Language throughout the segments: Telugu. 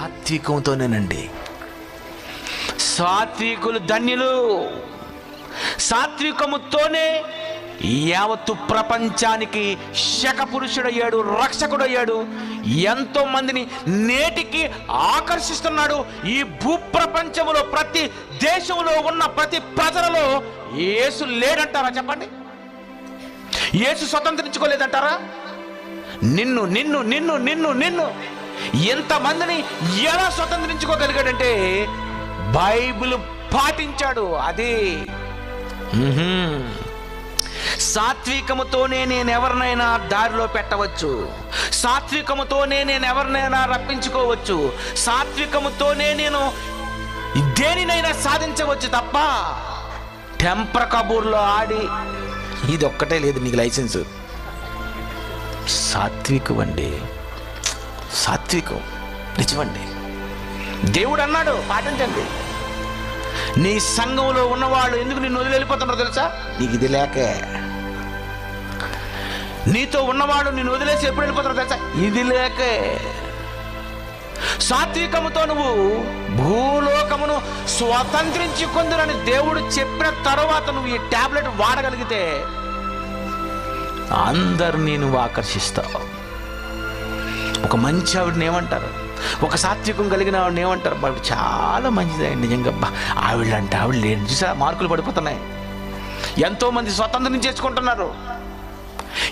సాత్వికంతోనేనండి సాత్వికులు ధన్యులు. సాత్వికముతోనే యావత్తు ప్రపంచానికి శకపురుషుడయ్యాడు రక్షకుడయ్యాడు ఎంతో మందిని నేటికి ఆకర్షిస్తున్నాడు. ఈ భూప్రపంచములో ప్రతి దేశంలో ఉన్న ప్రతి ప్రజలలో యేసు లేడంటారా చెప్పండి? యేసు స్వతంత్రించుకోలేదంటారా? నిన్ను నిన్ను నిన్ను నిన్ను నిన్ను. ఎంతమందిని ఎలా స్వతంత్రించుకోగలిగాడంటే బైబిల్ పాటించాడు అది. సాత్వికముతోనే నేను ఎవరినైనా దారిలో పెట్టవచ్చు. సాత్వికముతోనే నేను ఎవరినైనా రప్పించుకోవచ్చు. సాత్వికముతోనే నేను దేనినైనా సాధించవచ్చు తప్ప టెంపర్ కబూర్లో ఆడి ఇది ఒక్కటే లేదు నీకు లైసెన్స్. సాత్వికం అండి సాత్వికం. నిజమండి. దేవుడు అన్నాడు పాటించండి నీ సంఘంలో ఉన్నవాళ్ళు ఎందుకు నిన్ను వదిలి వెళ్ళిపోతున్నారో తెలుసా? నీకు ఇది లేకే. నీతో ఉన్నవాడు నిన్ను వదిలేసి ఎప్పుడు వెళ్ళిపోతారో తెలుసా? ఇది లేకే. సాత్వికముతో నువ్వు భూలోకమును స్వతంత్రించుకుందురని దేవుడు చెప్పిన తర్వాత నువ్వు ఈ టాబ్లెట్ వాడగలిగితే అందరినీ నువ్వు ఆకర్షిస్తావు. ఒక మంచి ఆవిడని ఏమంటారు? ఒక సాత్వికం కలిగిన ఆవిడని ఏమంటారు? ఆవిడ చాలా మంచిదే నిజంగా ఆవిడ అంటే ఆవిడ లేని చూసా మార్కులు పడిపోతున్నాయి. ఎంతోమంది స్వతంత్రం చేసుకుంటున్నారు.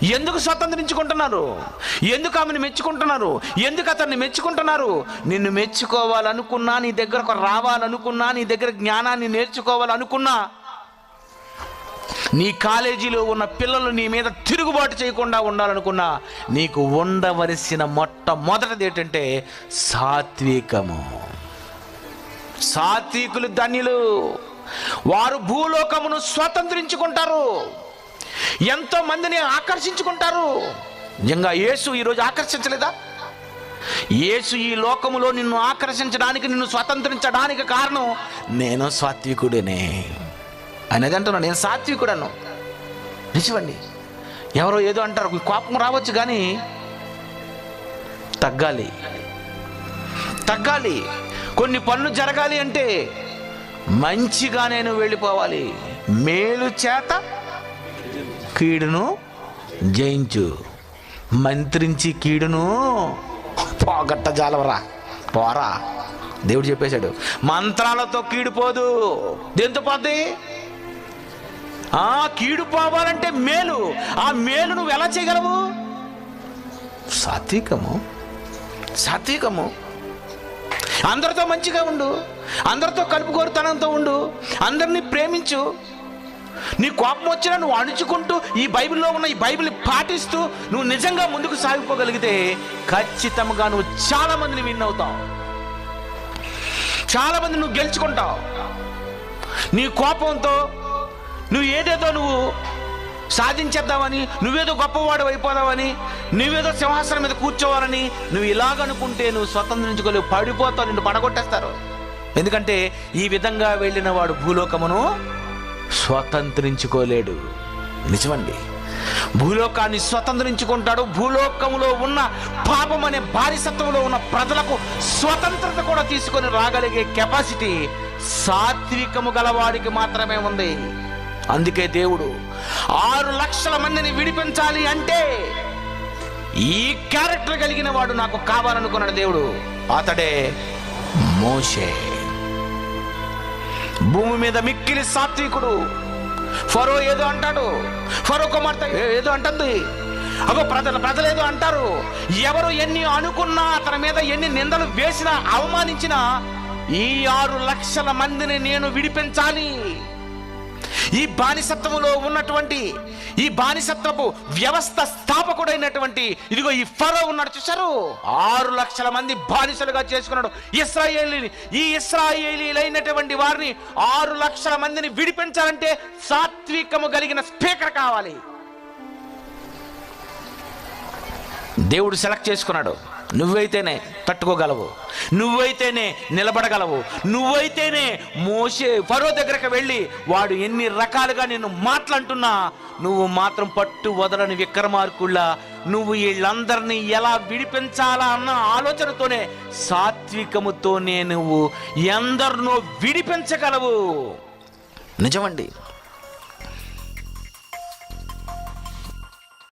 ఎందుకు స్వతంత్రించుకుంటున్నారు? ఎందుకు ఆమెను మెచ్చుకుంటున్నారు? ఎందుకు అతన్ని మెచ్చుకుంటున్నారు? నిన్ను మెచ్చుకోవాలనుకున్నా నీ దగ్గరకు రావాలనుకున్నా నీ దగ్గర జ్ఞానాన్ని నేర్చుకోవాలనుకున్నా నీ కాలేజీలో ఉన్న పిల్లలు నీ మీద తిరుగుబాటు చేయకుండా ఉండాలనుకున్నా నీకు ఉండవలసిన మొట్టమొదటిది ఏంటంటే సాత్వికము. సాత్వికులు ధన్యులు. వారు భూలోకమును స్వతంత్రించుకుంటారు. ఎంతో మందిని ఆకర్షించుకుంటారు. నిజంగా యేసు ఈరోజు ఆకర్షించలేదా? యేసు ఈ లోకములో నిన్ను ఆకర్షించడానికి నిన్ను స్వతంత్రించడానికి కారణం నేను సాత్వికుడినే. అనేది అంటున్నాను నేను సాత్వికుడను నిజమండి ఎవరో ఏదో అంటారు కోపం రావచ్చు కానీ తగ్గాలి. తగ్గాలి. కొన్ని పనులు జరగాలి అంటే మంచిగా నేను వెళ్ళిపోవాలి. మేలు చేత కీడును జయించు. మంత్రించి కీడును పోగొట్ట జాలవరా. పోరా. దేవుడు చెప్పేశాడు మంత్రాలతో కీడిపోదు దేంతో పోద్ది? ఆ కీడు పోవాలంటే మేలు. ఆ మేలు నువ్వు ఎలా చేయగలవు? సాత్వికము. సాత్వికము. అందరితో మంచిగా ఉండు. అందరితో కలుపుకోరుతనంతో ఉండు. అందరినీ ప్రేమించు. నీ కోపం వచ్చినా నువ్వు అణుచుకుంటూ ఈ బైబిల్లో ఉన్న ఈ బైబిల్ పాటిస్తూ నువ్వు నిజంగా ముందుకు సాగిపోగలిగితే ఖచ్చితంగా నువ్వు చాలా మందిని విన్ అవుతావు. చాలా మంది నువ్వు గెలుచుకుంటావు. నీ కోపంతో నువ్వు ఏదేదో నువ్వు సాధించేద్దామని నువ్వేదో గొప్పవాడు అయిపోదామని నువ్వేదో సింహాసనం మీద కూర్చోవాలని నువ్వు ఇలాగనుకుంటే నువ్వు స్వతంత్రించుకోలేవు పడిపోతావు నిన్ను పడగొట్టేస్తారు. ఎందుకంటే ఈ విధంగా వెళ్ళిన వాడు భూలోకమును స్వతంత్రించుకోలేడు. నిజమండి. భూలోకాన్ని స్వతంత్రించుకుంటాడు. భూలోకములో ఉన్న పాపం అనే బానిసత్వంలో ఉన్న ప్రజలకు స్వతంత్రత కూడా తీసుకొని రాగలిగే కెపాసిటీ సాత్వికము గలవాడికి మాత్రమే ఉంది. అందుకే దేవుడు ఆరు లక్షల మందిని విడిపించాలి అంటే ఈ క్యారెక్టర్ కలిగిన వాడు నాకు కావాలనుకున్నాడు దేవుడు. అతడే మోషే. భూమి మీద మిక్కిలి సాత్వికుడు. ఫరో ఏదో అంటాడు. ఫరో కుమార్తె ఏదో అంటుంది. అగో ప్రజలు ప్రజలు ఏదో అంటారు. ఎవరు ఎన్ని అనుకున్నా అతని మీద ఎన్ని నిందలు వేసినా అవమానించినా ఈ ఆరు లక్షల మందిని నేను విడిపించాలి. ఈ బానిసత్వములో ఉన్నటువంటి ఈ బానిసత్వపు వ్యవస్థ స్థాపకుడైనటువంటి ఇదిగో ఈ ఫరో ఉన్నాడు చూశారు? ఆరు లక్షల మంది బానిసలుగా చేసుకున్నాడు. ఇస్రాయేలీని ఈ ఇస్రాయేలీలైనటువంటి వారిని ఆరు లక్షల మందిని విడిపించాలంటే సాత్వికము కలిగిన స్పీకర్ కావాలి. దేవుడు సెలెక్ట్ చేసుకున్నాడు. నువ్వైతేనే తట్టుకోగలవు. నువ్వైతేనే నిలబడగలవు. నువ్వైతేనే మోసే ఫరో దగ్గరకు వెళ్ళి వాడు ఎన్ని రకాలుగా నేను మాట్లాడుతున్నా నువ్వు మాత్రం పట్టు వదలని విక్రమార్కుల్లా నువ్వు వీళ్ళందరినీ ఎలా విడిపించాలా అన్న ఆలోచనతోనే సాత్వికముతోనే నువ్వు ఎందరినో విడిపించగలవు. నిజమండి.